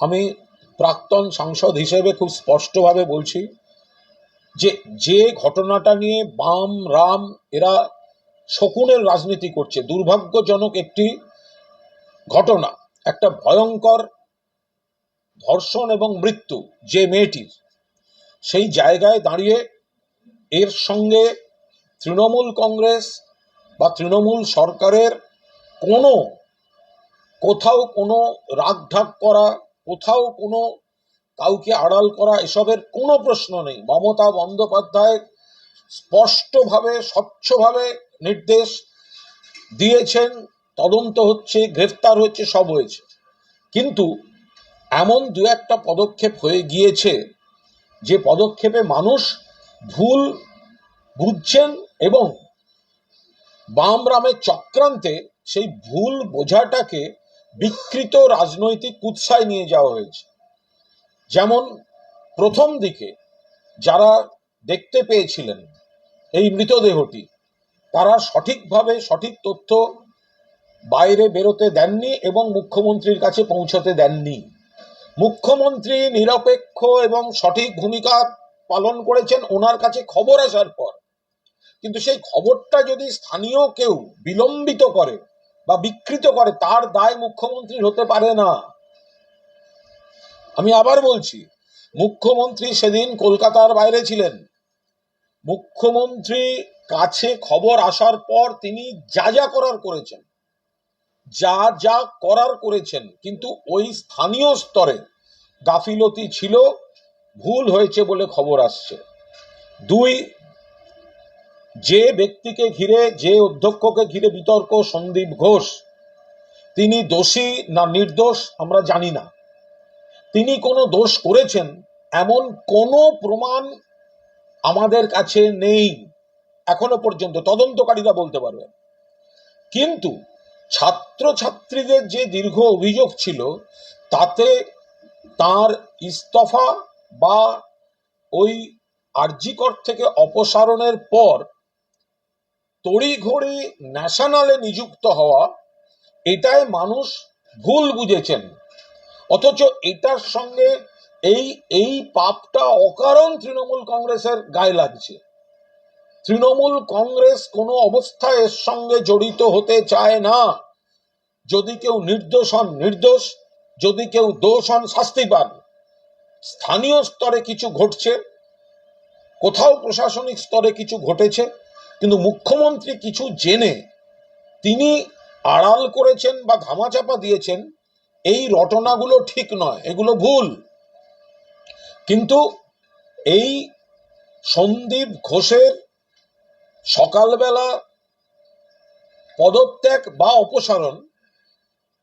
আমি প্রাক্তন সাংসদ হিসেবে খুব স্পষ্টভাবে বলছি যে যে ঘটনাটা নিয়ে বাম, রাম, এরা শকুনের রাজনীতি করছে, দুর্ভাগ্যজনক একটি ঘটনা, একটা ভয়ঙ্কর ধর্ষণ এবং মৃত্যু যে মেয়েটির, সেই জায়গায় দাঁড়িয়ে এর সঙ্গে তৃণমূল কংগ্রেস বা তৃণমূল সরকারের কোনো, কোথাও কোনো রাগঢাক করা কোথাও কোনো কাউকে আড়াল করা এসবের কোনো প্রশ্ন নেই। মমতা বন্দ্যোপাধ্যায় স্পষ্টভাবে, স্বচ্ছভাবে নির্দেশ দিয়েছেন, তদন্ত হচ্ছে, গ্রেফতার হচ্ছে সব হয়েছে। কিন্তু এমন দু একটা পদক্ষেপ হয়ে গিয়েছে যে পদক্ষেপে মানুষ ভুল বুঝছেন এবং বাম রামের চক্রান্তে সেই ভুল বোঝাটাকে বিকৃত রাজনৈতিক কুৎসায় নিয়ে যাওয়া হয়েছে। যেমন প্রথম দিকে যারা দেখতে পেয়েছিলেন এই মৃতদেহটি, তারা সঠিকভাবে সঠিক তথ্য বাইরে বেরোতে দেননি এবং মুখ্যমন্ত্রীর কাছে পৌঁছতে দেননি। মুখ্যমন্ত্রী নিরপেক্ষ এবং সঠিক ভূমিকা পালন করেছেন ওনার কাছে খবর আসার পর। কিন্তু সেই খবরটা যদি স্থানীয় কেউ বিলম্বিত করে বা বিকৃত করে, তার দায় মুখ্যমন্ত্রী হতে পারে না। আমি আবার বলছি, মুখ্যমন্ত্রী সেদিন কলকাতার বাইরে ছিলেন। মুখ্যমন্ত্রী কাছে খবর আসার পর তিনি যা যা করার করেছেন, যা যা করার করেছেন, কিন্তু ওই স্থানীয় স্তরে গাফিলতি ছিল, ভুল হয়েছে বলে খবর আসছে। দুই যে ব্যক্তিকে ঘিরে, যে অধ্যক্ষকে ঘিরে বিতর্ক সন্দীপ ঘোষ, তিনি দোষী না নির্দোষ আমরা জানি না। তিনি কোনো দোষ করেছেন, এমন কোনো প্রমাণ আমাদের কাছে নেই, এখনও পর্যন্ত তদন্তকারীরা বলতে পারবে। কিন্তু ছাত্রছাত্রীদের যে দীর্ঘ অভিযোগ ছিল, তাতে তার ইস্তফা বা ওই আরজিকর থেকে অপসারণের পর তড়িঘড়ি ন্যাশনালে নিযুক্ত হওয়া, এটাই মানুষ ভুল বুঝেছেন। অথচ এটার সঙ্গে এই এই পাপটা অকারণ তৃণমূল কংগ্রেসের গায়ে লাগছে। তৃণমূল কংগ্রেস কোনো অবস্থায় এর সঙ্গে জড়িত হতে চায় না। যদি কেউ নির্দোষ হন, নির্দোষ। যদি কেউ দোষ হন, শাস্তি পান। স্থানীয় স্তরে কিছু ঘটছে, কোথাও প্রশাসনিক স্তরে কিছু ঘটেছে। কিন্তু মুখ্যমন্ত্রী কিছু জেনে তিনি আড়াল করেছেন বা ধামাচাপা দিয়েছেন, এই রটনাগুলো ঠিক নয়, এগুলো ভুল। কিন্তু এই সন্দীপ ঘোষের সকালবেলা পদত্যাগ বা অপসারণ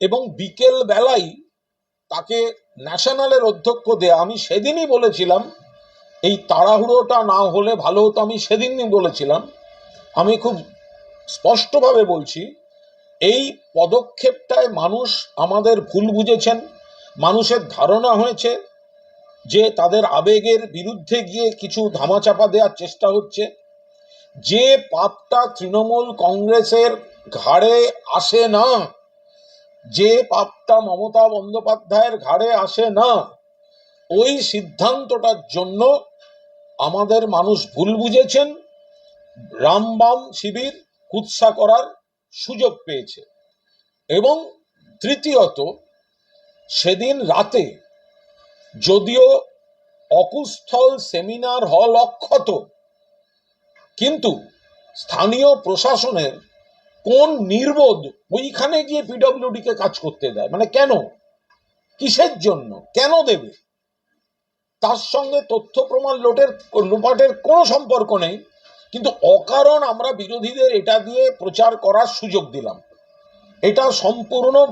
এবং বিকেল বেলায় তাকে ন্যাশনালের অধ্যক্ষ দেয়া, আমি সেদিনই বলেছিলাম, এই তাড়াহুড়োটা না হলে ভালো হতো, আমি সেদিনই বলেছিলাম আমি খুব স্পষ্টভাবে বলছি, এই পদক্ষেপটায় মানুষ আমাদের ভুল বুঝেছেন, মানুষের ধারণা হয়েছে যে তাদের আবেগের বিরুদ্ধে গিয়ে কিছু ধামাচাপা দেওয়ার চেষ্টা হচ্ছে। যে পাপটা তৃণমূল কংগ্রেসের ঘাড়ে আসে না, যে পাপটা মমতা বন্দ্যোপাধ্যায়ের ঘাড়ে আসে না, ওই সিদ্ধান্তটার জন্য আমাদের মানুষ ভুল বুঝেছেন রামবাম শিবির কুৎসা করার সুযোগ পেয়েছে। এবং তৃতীয়ত, সেদিন রাতে যদিও অকুস্থল সেমিনার হল অক্ষত, কিন্তু স্থানীয় প্রশাসনের কোন নির্বোধ ওইখানে গিয়ে পিডব্লিউডি কে কাজ করতে দেয়? মানে কেন? কিসের জন্য? কেন দেবে? তার সঙ্গে তথ্য প্রমাণ লোটের, লোপাটের কোনো সম্পর্ক নেই। কিন্তু অকারণ আমরা বিরোধীদের এটা দিয়ে প্রচার করার সুযোগ দিলাম। এটা সম্পূর্ণ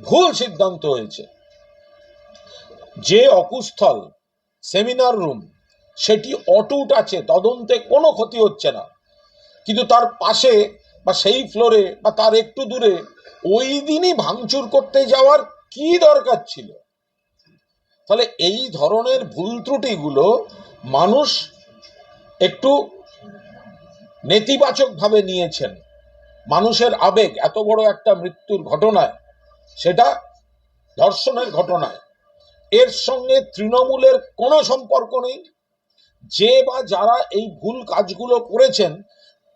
ভুল সিদ্ধান্ত হয়েছে। যে অকুস্থল সেমিনার রুম, সেটি অটুট আছে, তদন্তে কোনো ক্ষতি হচ্ছে না। কিন্তু তার পাশে বা সেই ফ্লোরে বা তার একটু দূরে ওই দিনই ভাঙচুর করতে যাওয়ার কি দরকার ছিল? ফলে এই ধরনের ভুল ত্রুটিগুলো মানুষ একটু নেতিবাচকভাবে নিয়েছেন। মানুষের আবেগ এত বড় একটা মৃত্যুর ঘটনায়, সেটা ধর্ষণের ঘটনায়। এর সঙ্গে তৃণমূলের কোনো সম্পর্ক নেই। যে বা যারা এই ভুল কাজগুলো করেছেন,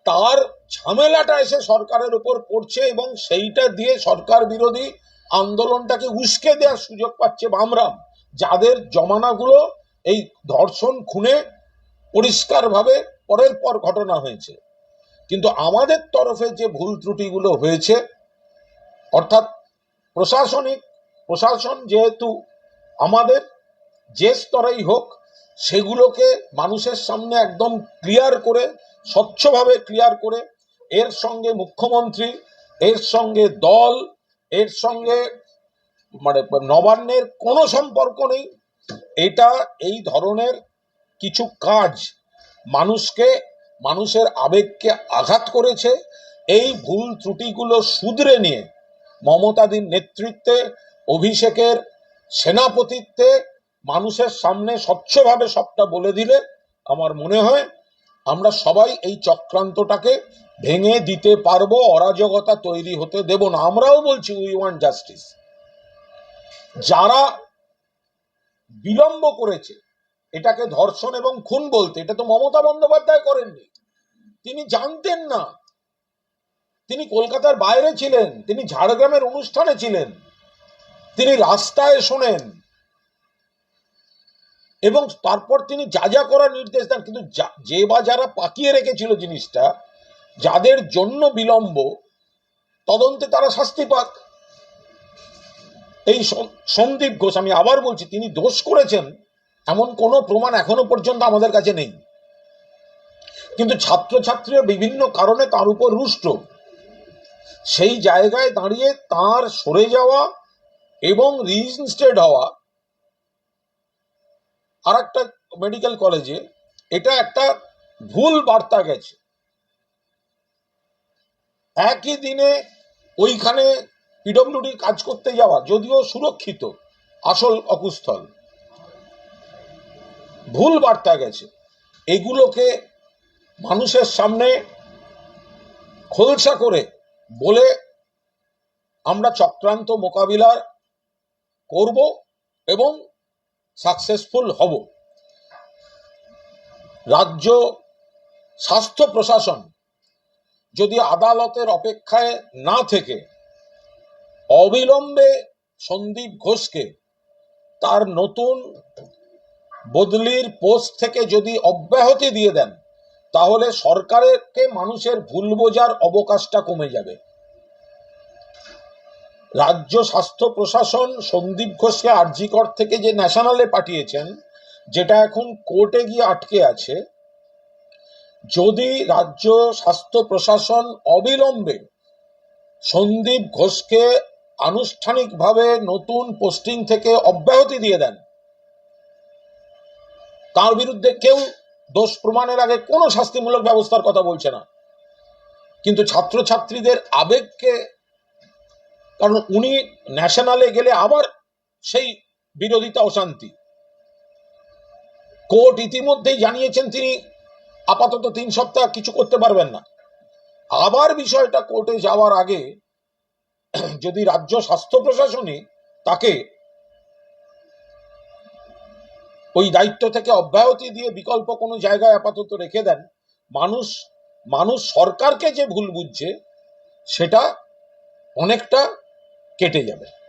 তার ঝামেলাটা এসে সরকারের উপর পড়ছে এবং সেইটা দিয়ে সরকার বিরোধী আন্দোলনটাকে উস্কে দেওয়ার সুযোগ পাচ্ছে বামরাম, যাদের জমানাগুলো এই ধর্ষণ খুনে পরিষ্কারভাবে পরের পর ঘটনা হয়েছে। কিন্তু আমাদের তরফে যে ভুল ত্রুটিগুলো হয়েছে, অর্থাৎ প্রশাসনিক, প্রশাসন যেহেতু আমাদের যে স্তরেই হোক, সেগুলোকে মানুষের সামনে একদম ক্লিয়ার করে, স্বচ্ছভাবে ক্লিয়ার করে, এর সঙ্গে মুখ্যমন্ত্রী, এর সঙ্গে দল, এর সঙ্গে মানে নবান্নের কোনো সম্পর্ক নেই। এটা এই ধরনের কিছু কাজ মানুষকে, মানুষের আবেগকে আঘাত করেছে, এই ভুল ত্রুটিগুলো শুধরে নিয়ে মমতাদির নেতৃত্বে, অভিষেকের সেনাপতিত্বে মানুষের সামনে স্বচ্ছভাবে সবটা বলে দিলে আমার মনে হয় আমরা সবাই এই চক্রান্তটাকে ভেঙে দিতে পারব, অরাজকতা তৈরি হতে দেব না। আমরাও বলছি উই ওয়ান্ট জাস্টিস যারা বিলম্ব করেছে এটাকে ধর্ষণ এবং খুন বলতে, এটা তো মমতা বন্দ্যোপাধ্যায় করেননি। তিনি জানতেন না। তিনি কলকাতার বাইরে ছিলেন, তিনি ঝাড়গ্রামের অনুষ্ঠানে ছিলেন, তিনি রাস্তায় শোনেন, এবং তারপর তিনি যা যা করার নির্দেশ দেন, কিন্তু যা- বা যারা পাকিয়ে রেখেছিল জিনিসটা, যাদের জন্য বিলম্ব, তদন্তে তারা শাস্তি পাক। এই সন্দীপ ঘোষ, আমি আবার বলছি, তিনি দোষ করেছেন এমন কোনো প্রমাণ এখনও পর্যন্ত আমাদের কাছে নেই। কিন্তু ছাত্রছাত্রীরা বিভিন্ন কারণে তার উপর রুষ্ট। সেই জায়গায় দাঁড়িয়ে তার সরে যাওয়া এবং রিইনস্টেড হওয়া। আর একটা মেডিকেল কলেজে এটা একটা ভুল বার্তা গেছে। একই দিনে ওইখানে পিডব্লিউডির কাজ করতে যাওয়া, যদিও সুরক্ষিত, আসল অকুস্থল। ভুল বার্তা গেছে। এগুলোকে মানুষের সামনে খোলসা করে বলে আমরা চক্রান্ত মোকাবিলা করব এবং সাকসেসফুল হব। রাজ্য স্বাস্থ্য প্রশাসন যদি আদালতের অপেক্ষায় না থেকে অবিলম্বে সন্দীপ ঘোষকে তার নতুন বদলির পোস্ট থেকে যদি অব্যাহতি দিয়ে দেন, তাহলে সরকারকে মানুষের ভুল বোঝার অবকাশটা কমে যাবে। রাজ্য স্বাস্থ্য প্রশাসন সন্দীপ ঘোষকে আরজিকর থেকে যে ন্যাশনালে পাঠিয়েছেন, যেটা এখন কোর্টে গিয়ে আটকে আছে, যদি রাজ্য স্বাস্থ্য প্রশাসন অবিলম্বে সন্দীপ ঘোষকে আনুষ্ঠানিকভাবে নতুন পোস্টিং থেকে অব্যাহতি দিয়ে দেন তার বিরুদ্ধে কেউ দোষ প্রমাণের আগে কোনো শাস্তিমূলক ব্যবস্থার কথা বলছে না। কিন্তু ছাত্রছাত্রীদের আবেগকে, কারণ উনি ন্যাশনালে গেলে আবার সেই বিরোধিতা অশান্তি। কোর্ট ইতিমধ্যেই জানিয়েছেন তিনি, আপাতত তিন সপ্তাহ কিছু করতে পারবেন না। আবার বিষয়টা কোর্টে যাওয়ার আগে যদি রাজ্য স্বাস্থ্য প্রশাসনে তাকে ওই দায়িত্ব থেকে অব্যাহতি দিয়ে বিকল্প কোনো জায়গায় আপাতত রেখে দেন। মানুষ মানুষ সরকারকে যে ভুল বুঝছে, সেটা অনেকটা কেটে যাবে।